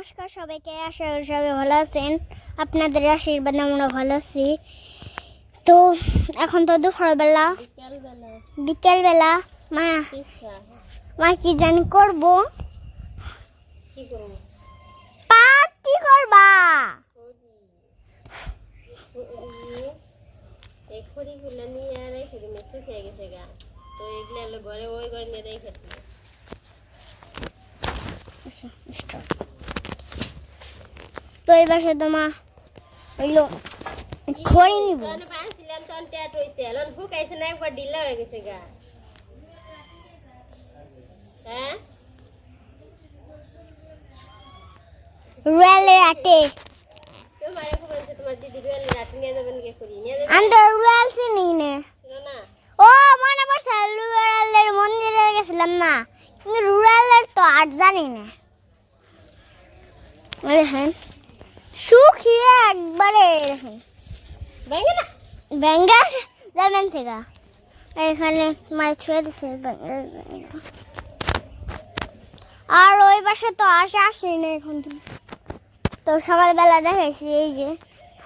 নমস্কার সবাইকে, আশা করি সবাই ভালো আছেন। আপনাদের আশীর্বাদ আমরা ভালো আছি। তো এখন তো দুপুরবেলা। বিকালবেলা মা মা কি জানি করব? কি করব পার্টি করবা। নিয়ে গেছে গা তো ঘরে ওই ঘরে নিয়ে রেখে আচ্ছা. তো এই বাসা তোমা হইল। খড়ি নিব। হয়ে গেছে গা। হ্যাঁ? রুয়ালের আটে। আমি তো রুয়াল চিনি না। ও মনে পড়ছে রুরালের মন্দিরে গেছিলাম না। কিন্তু তো জানি না। দেখেন শুকিয়ে একবারে দেখেন ভেঙে না। ব্যাঙ্গা যাবেন সেটা এখানে মাছ ছুঁয়ে দিছে ব্যাঙ্গা, ব্যাঙ্গা। আর ওই পাশে তো আসে আসেনি না এখন তো। তো সকালবেলা দেখেছি এই যে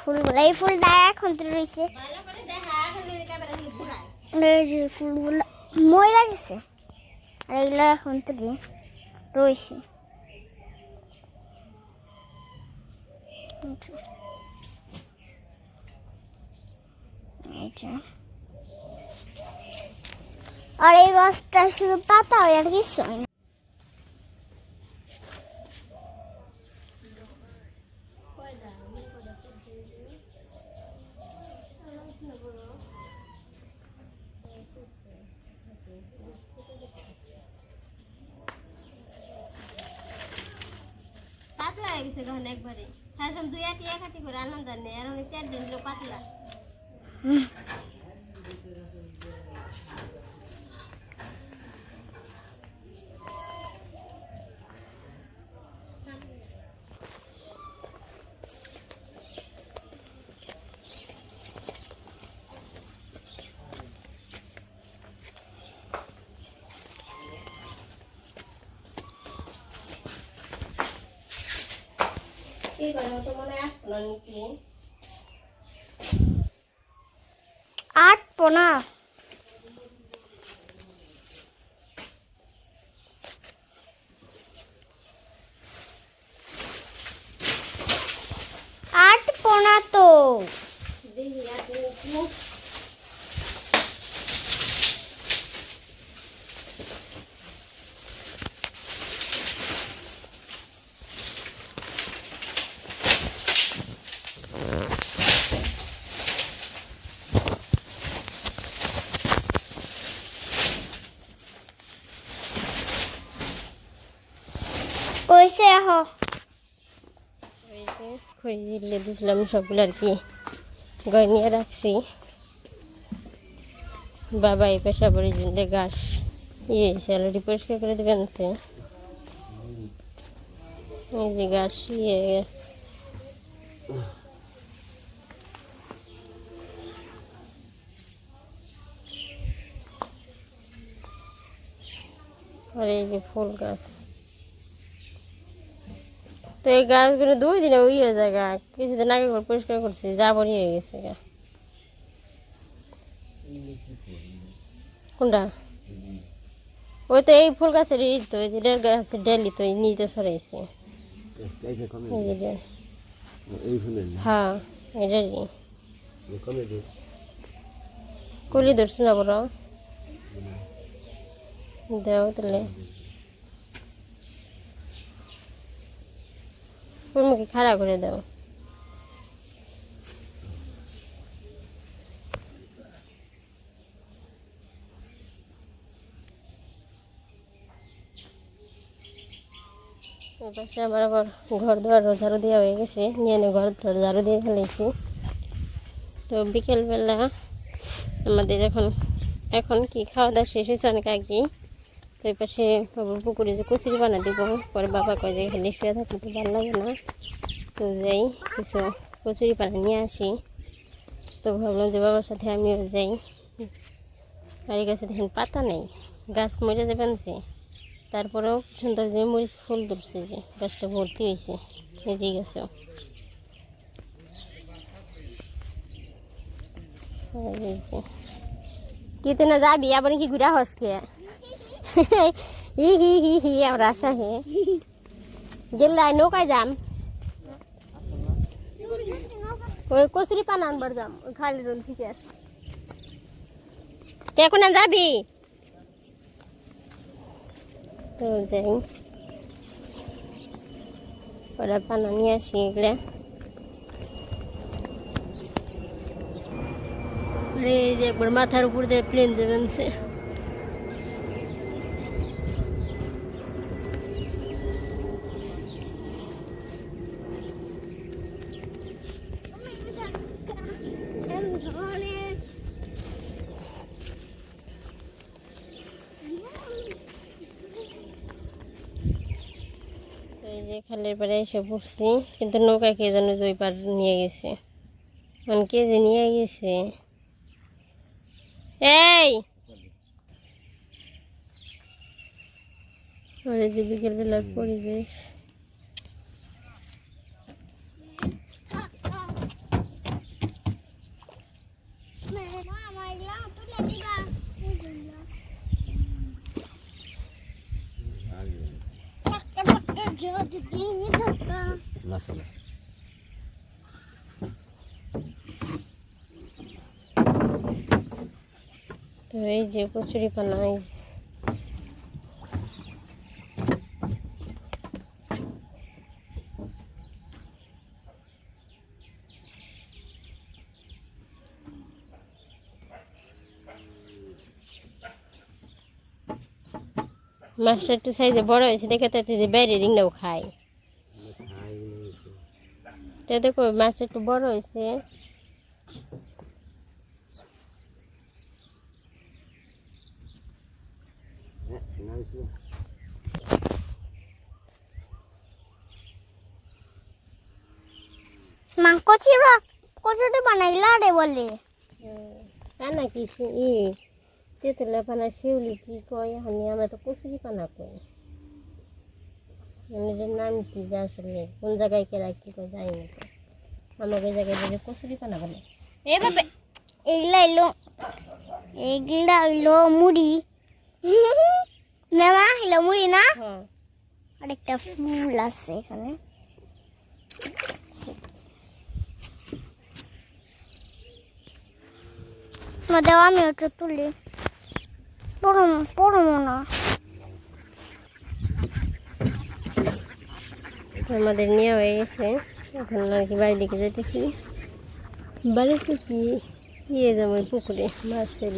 ফুলগুলো। এই ফুলটা এখন তো রয়েছে। এই যে ফুলগুলো ময়লা গেছে। আর এগুলো এখন তো রয়েছে। আর এই গাছটা শুধু পাতা হয় আর কিছু হয় না। পাতলা হয়ে গেছে তখন একবারে। সারাক্ষণ দুই আটি এক আটি করে আনন্দ নেই আর আমি চার দিন লোক পাতলা কি করব তো মনে হয় আসতো না নাকি আট পোনা আট পোনা তো দেখি আপনি একটু কইছে হ হয়েছে খড়ি দিলে দিয়েছিলাম সবগুলো আর কি। ঘরে নিয়ে রাখছি। বাবা এই পেশা পড়ে যে ঘাস। ইয়ে স্যালারি পরিষ্কার করে দেবেন সে। এই যে ঘাস ইয়ে। আর এই যে ফুল গাছ। তো এই গাছগুলো দুই দিনে ওই হয়ে যায় গা কিছুদিন আগে করে পরিষ্কার করছি জাবরই হয়ে গেছে গা। কোনটা? ওই তো এই ফুল গাছের এই তো, এই দেড় গাছের ডেলি তো নিতে সরাইছে হ্যাঁ এটারই কলি ধরছি না বড় দেও তাহলে। মুখে খাড়া করে দাও পাশে আমার আবার ঘর দুয়ার ঝাড়ু দেওয়া হয়ে গেছে। নিয়ে এনে ঘর দুয়ার দিয়ে ফেলেছি। তো বিকেলবেলা আমাদের এখন এখন কি? খাওয়া দাওয়া শেষ হয়েছে অনেক আগেই। তো এই পাশে বাবুর পুকুরে যে কচুরি বানা দিব, পরে বাবা কয় যে এখানে শুয়ে থাকলে তো ভালো লাগে না। তো যাই, কিছু কচুরি পানা নিয়ে আসি। তো ভাবলাম যে বাবার সাথে আমিও যাই। বাড়ির কাছে দেখেন পাতা নেই, গাছ মরে যাবেন যে। তো তারপরেও সুন্দর যে মরিচ ফুল ধরছে যে, গাছটা ভর্তি হয়েছে এই গেছে কি তুই না যাবি? আবার কি ঘুরা হসকে হি হি হি হি আমরা আসা হে গেলে নৌকায় যাম ওই কচুরি পান আনবার যাম ওই খালি রোল থেকে কোন যাবি তো যাই ওরা পানা নিয়ে আসি এগুলা এই যে একবার মাথার উপর দিয়ে প্লেন যাবেন। সে এই যে খালের পাড়ে এসে পড়ছি, কিন্তু নৌকা কে যেন দুই পার নিয়ে গেছে। মানে কে যে নিয়ে গেছে? এই! ওরে যে বিকেলবেলার পরিবেশ। মশলা তো এই যে কচুরি পানা মাছটা একটু সাইজে বড় হয়েছে দেখে তো যে বাইরে রিংটাও খায়। খাই তো দেখো মাছটা একটু বড় হয়েছে। মা কচিরা কচুরি বানাইলা রে বলে। তা নাকি শি- ই। তেঁতুলে পানা শিউলি কি কয় এখন আমরা তো কচুরি পানা কই মানে এটার নাম কি যে আসলে কোন জায়গায় কেরা কি কয় জানি না তো আমাকে ওই জায়গায় বলে কচুরি পানা বলে এভাবে এগুলা এলো এগুলা হইল মুড়ি মেমা এলো মুড়ি না হ্যাঁ আর ফুল আছে এখানে না দেও আমি ওটা তুলি পড়ো পড়ো না। আমাদের নেওয়া হয়ে গেছে। এখন আর কি বাড়ির দিকে যেতেছি বাড়িতে কি? ইয়ে যাব পুকুরে, মাছের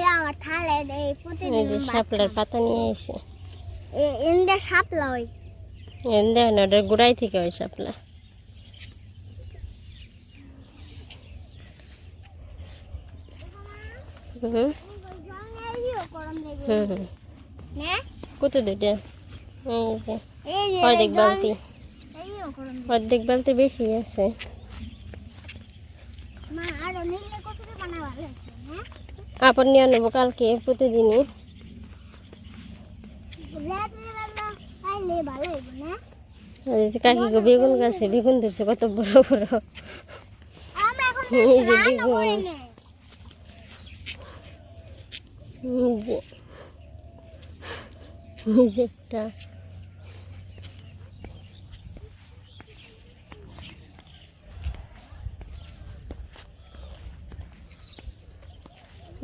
এ আমার থালে প্রতিদিন শাপলার পাতা নিয়ে এসে। ইন্দা সাপলা ওই। ওটার গোড়াই থেকে ওই শাপলা। কত দুইটা? এই যে অর্ধেক বালতি। অর্ধেক বালতি বেশি আছে। মা আর নিলে কতটা বানাবা আপন নিয়ে নেব কালকে, প্রতিদিনই রাত্রে বেলা খাইলে ভালো হবে না আর এই যে কাকি গো বেগুন গাছে, বেগুন ধরছে, কত বড় বড় এই বেগুন। করি না এই যে এই যে একটা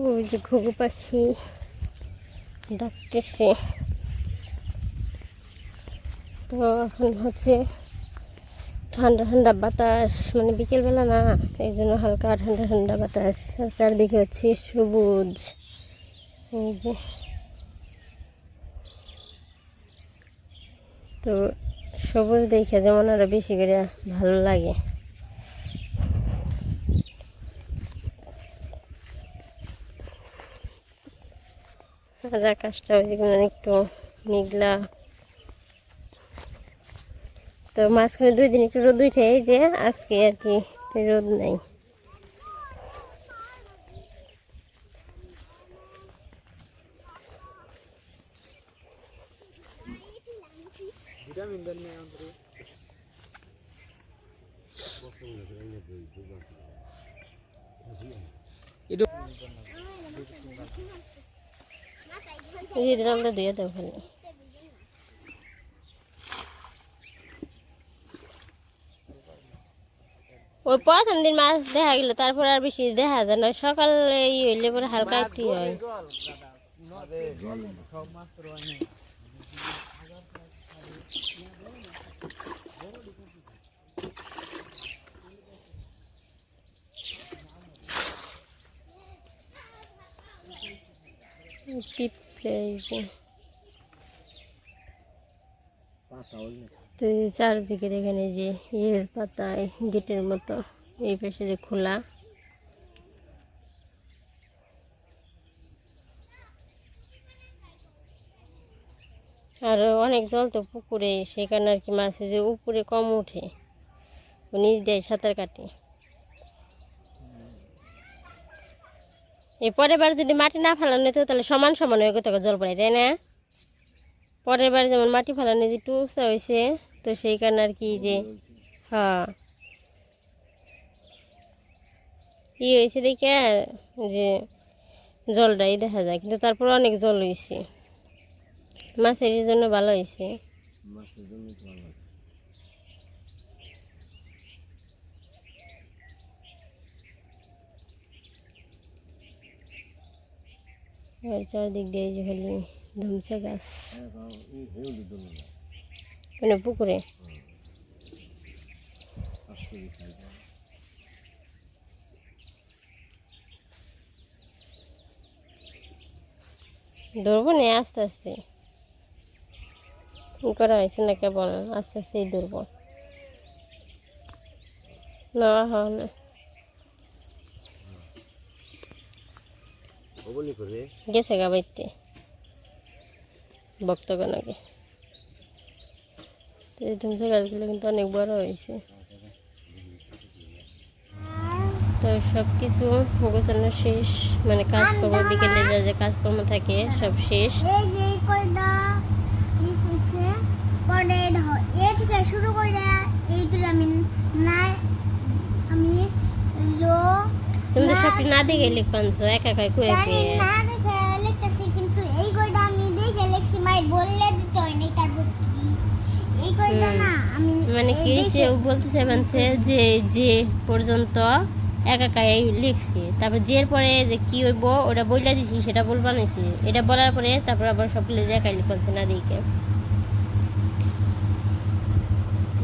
ওই যে ঘুঘু পাখি ডাকতেছে। তো এখন হচ্ছে ঠান্ডা ঠান্ডা বাতাস মানে বিকেলবেলা না এই জন্য হালকা ঠান্ডা ঠান্ডা বাতাস। আর চারদিকে হচ্ছে সবুজ। এই যে। তো সবুজ দেখে যেমন আরও বেশি করে ভালো লাগে। আর আকাশটা ওই যেগুলো একটু মেঘলা। তো মাঝখানে দুই দিন একটু রোদ উঠে যে, আজকে আর কি রোদ নাই। এই দিয়ে ওই প্রথম দিন মাছ দেখা গেল তারপর আর বেশি দেখা যায় না। সকালে ই হইলে পরে হালকা একটু হয়। তো এই যে চারদিকে এখানে যে ইয়ের পাতায় গেটের মতো এই পাশে যে খোলা। আর অনেক জল তো পুকুরে সেখানে আর কি মাছে যে উপরে কম ওঠে নিচ দিয়ে সাঁতার কাটে। এই পরের বার যদি মাটি না ফেলানো হতো তাহলে সমান সমান হয়ে কোথাও জল পড়ে তাই না? পরের বার যেমন মাটি ফেলানো যে উঁচা হয়েছে তো সেই কারণে আর কি যে হ্যাঁ। ই হয়েছে দেখে যে জলটাই দেখা যায়, কিন্তু তারপর অনেক জল হয়েছে মাছের জন্য ভালো হয়েছে তো চারদিক দিয়ে যে খালি ধুমসা গাছ। মানে পুকুরে। ধরবো না, আস্তে আস্তে। কি করা হয়েছে না কেবল আস্তে আস্তেই ধরবো। না, হয় না বলি করে গেছে গা বাইতে। ধুমসা গাছগুলো কিন্তু অনেক বড় হয়েছে। তো সব কিছু গোছানো শেষ মানে কাজকর্ম বিকেলে যা যা কাজকর্ম থাকে সব শেষ এই যে এই কয়টা ই কইছে পরে ধর এ থেকে শুরু করে এই তুলে আমি না আমি লো তুমি তো সবটি না দেখে লিখপানছো একা একা কুয়ে কুয়ে। না দেখে লিখতেছি কিন্তু এই আমি দেখে লিখছি মাই বললে দিতে হয় নাই তারপর কি? এই না আমি মানে কি সে ও বলতে চাইছে যে যে পর্যন্ত একা একাই লিখছি তারপর যে পরে যে কি হইব ওটা বইলা দিছি সেটা বলবা নিছি এটা বলার পরে তারপর আবার সব লিখে একাই লিখছে না দিকে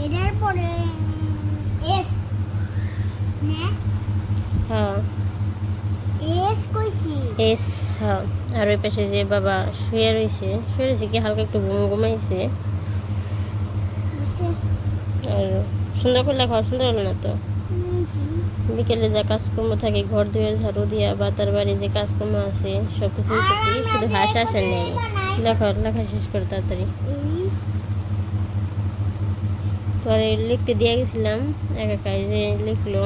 এটার পরে এস না। হ্যাঁ। এস কইছি। এস হ্যাঁ। আর ওই পাশে যে বাবা শুয়ে রয়েছে শুয়ে রয়েছে কি হালকা একটু ঘুম ঘুমাইছে। আর সুন্দর করে লেখা সুন্দর হলো না তো? বিকেলে যা কাজকর্ম থাকে ঘর দুয়ার ঝাড়ু দিয়া বা তার বাড়ি যে কাজকর্ম আছে সব কিছু শুধু হাসা আসা নেই। লেখা লেখা শেষ করে তাড়াতাড়ি। তো লিখতে দিয়ে গেছিলাম এক একাই যে লিখলো।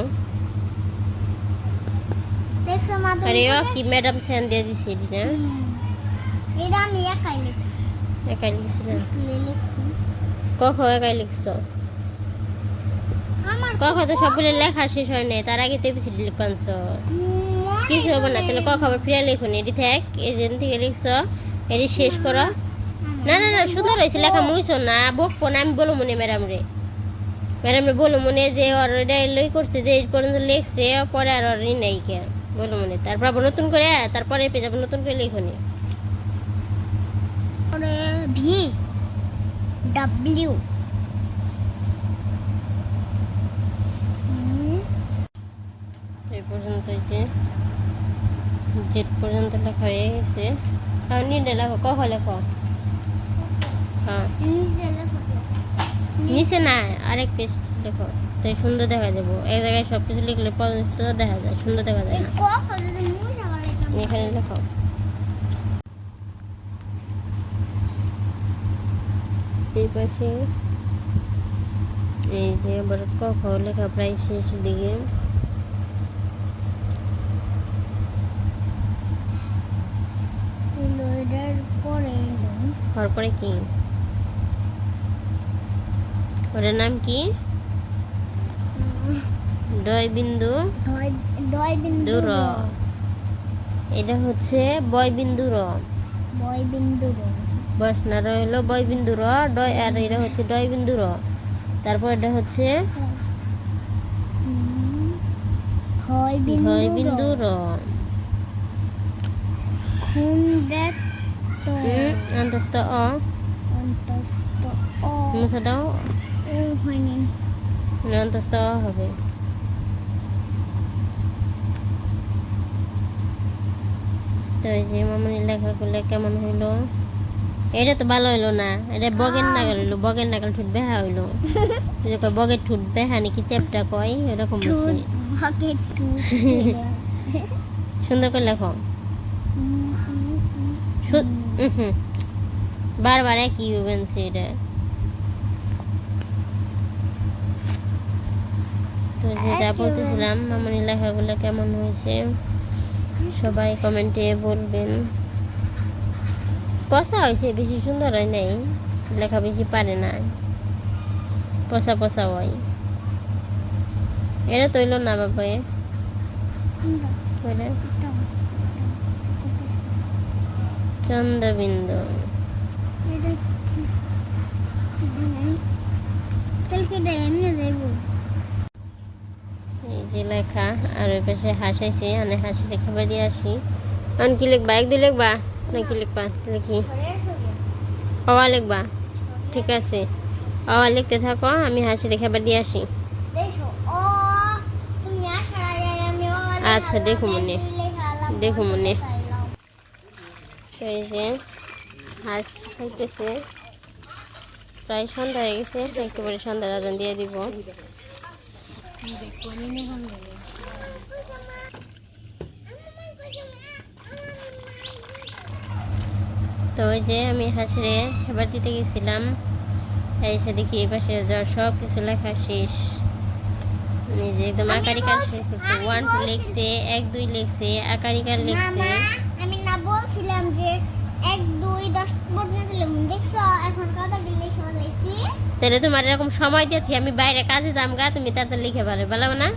ম্যাডাম স্যান দিয়ে দিছে এটি না হুম। এটা আমি একাই লিখছি। একাই লিখছিলাম স্কুলে লিখছি। কখ একাই লিখছো? কখ তো সবগুলো লেখা শেষ হয় নাই তার আগে তো এবিসিডি লিখছো কিছু হবে না তাহলে ক খবর ফিরে লিখুন এটি থাক এজেন্ট থেকে লিখছো এটি শেষ করো। না না না সুন্দর হয়েছে লেখা মুইছো না বকবো না আমি বলো মনে ম্যাডাম রে। ম্যাডাম রে বলো মনে যে ওর এটা লই করছে যে পর্যন্ত লিখছে পরে আর ওর নাই কে বলো মনে তারপর আবার নতুন করে তারপরে পেয়ে যাব নতুন করে লিখুনি ভি ডাব্লিউ এই পর্যন্ত যে জেড পর্যন্ত লেখা হয়ে গেছে। হ্যাঁ, আর নিচে লেখো কখ লেখো। হ্যাঁ। নিচে না আরেক পেস্ট লেখো। তাই সুন্দর দেখা যাব। এক জায়গায় সব কিছু লিখলে পর্যন্ত দেখা যায় সুন্দর দেখা যায় এখানে লেখো। এই পাশে এই যে আবার ক খ লেখা প্রায় শেষ দিকে। তারপরে কি? ওটার নাম কি? ডয় বিন্দু ডয় বিন্দু দূর এটা হচ্ছে বয় বিন্দু র। বয় বিন্দু র। বসনার হলো বয় বিন্দু র ডয় আর এটা হচ্ছে ডয় বিন্দু র। তারপর এটা হচ্ছে। হয় বিন্দু র। খুন দেখ তো। হুম, অন্তস্থ অ। অন্তস্থ অ। মুছে দাও। ও হয়নি। না, অন্তস্থ হবে। তো এই যে মামনি লেখাগুলো কেমন হইল? এটা তো ভালো হইল না। এটা বগের নাগাল হইল বগের নাগাল ঠুট বেহা হইল। কয় বগের ঠুট বেহা নাকি চ্যাপটা কয়? এরকম ঠুট সুন্দর করে লেখো। বারবার একই বেনছে এটা তো যে যা বলতেছিলাম। মামনি লেখাগুলো কেমন হয়েছে? সবাই কমেন্টে বলবেন। পচা হয়েছে বেশি সুন্দর হয় নাই লেখা বেশি পারে না। পচা পচা হয়। এটা তৈল না বাবা চন্দ্রবিন্দু। কালকে এমনি যে লেখা। আর ওই পাশে হাসাইছে আনে হাসি লেখা দিয়ে আসি। আন কি লিখবা? এক দুই লিখবা? না কি লিখবা? লিখি। অওয়া লিখবা। ঠিক আছে। অওয়া লিখতে থাকো আমি হাসি লেখা দিয়ে আসি। আচ্ছা, দেখো মনে। দেখো মনে। এই যে হাঁস খাইতেছে প্রায় সন্ধ্যা হয়ে গেছে একটু পরে সন্ধ্যার আজান দিয়ে দিব। তো ওই যে আমি হাসিরে খাবার দিতে গেছিলাম। এসে দেখি এই পাশে যাওয়ার সব কিছু লেখা শেষ। নিজে একদম আকারিকার শেষ করছে। ওয়ান টু লিখছে এক দুই লিখছে আকারিকার লিখছে। আমি না বলছিলাম যে এক দুই দশ পর্যন্ত দেখছ? এখন কত দিলে সব লিখছি তাহলে তোমার এরকম সময় দিয়েছি আমি বাইরে কাজে যাম গা তুমি তাতে লিখে ভালো বলো না?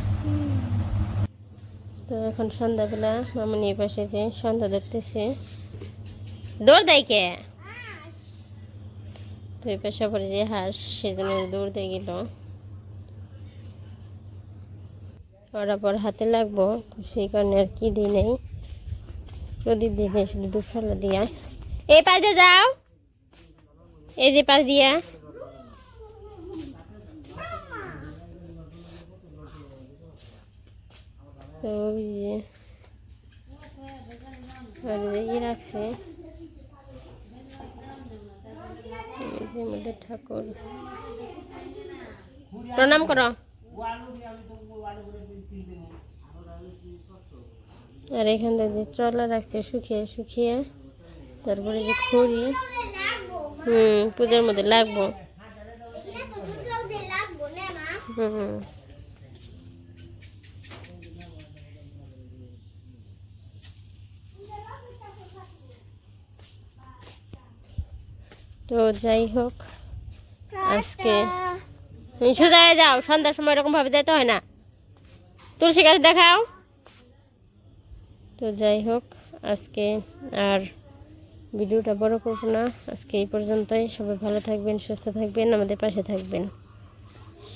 তো এখন সন্ধ্যাবেলা মামনি এই পাশে যে সন্ধ্যা ধরতেছে। দৌড় দেয় কে? তো এই পাশে পরে যে হাঁস সেজন্য দৌড় দিয়ে গেল। ওরা পর হাতে লাগবো তো সেই কারণে আর কি দিই নেই। প্রদীপ দিই নেই শুধু দুপুরবেলা দিয়া। এই পাশে যাও। এই যে পাশ দিয়া। রাখছে। ঠাকুর। প্রণাম করো। আর এখান থেকে চলা রাখছে, শুকিয়ে শুকিয়ে। তারপরে যে খড়ি, হুম, পূজার মধ্যে লাগবো। হুম তো যাই হোক, আজকে সোজা যাও, সন্ধ্যার সময় এরকম ভাবে যেতে হয় না। তুলসী গাছ দেখাও। তো যাই হোক, আজকে আর ভিডিওটা বড় করব না। আজকে এই পর্যন্তই। সবাই ভালো থাকবেন, সুস্থ থাকবেন, আমাদের পাশে থাকবেন।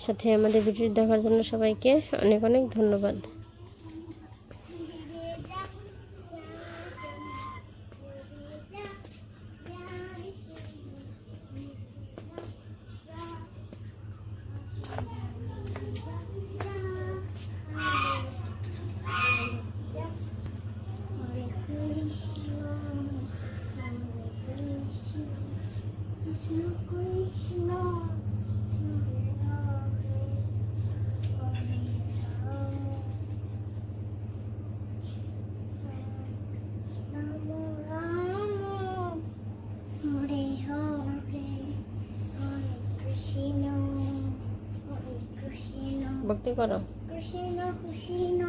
সাথে আমাদের ভিডিও দেখার জন্য সবাইকে অনেক অনেক ধন্যবাদ। ভক্তি করো। কৃষ্ণ কৃষ্ণ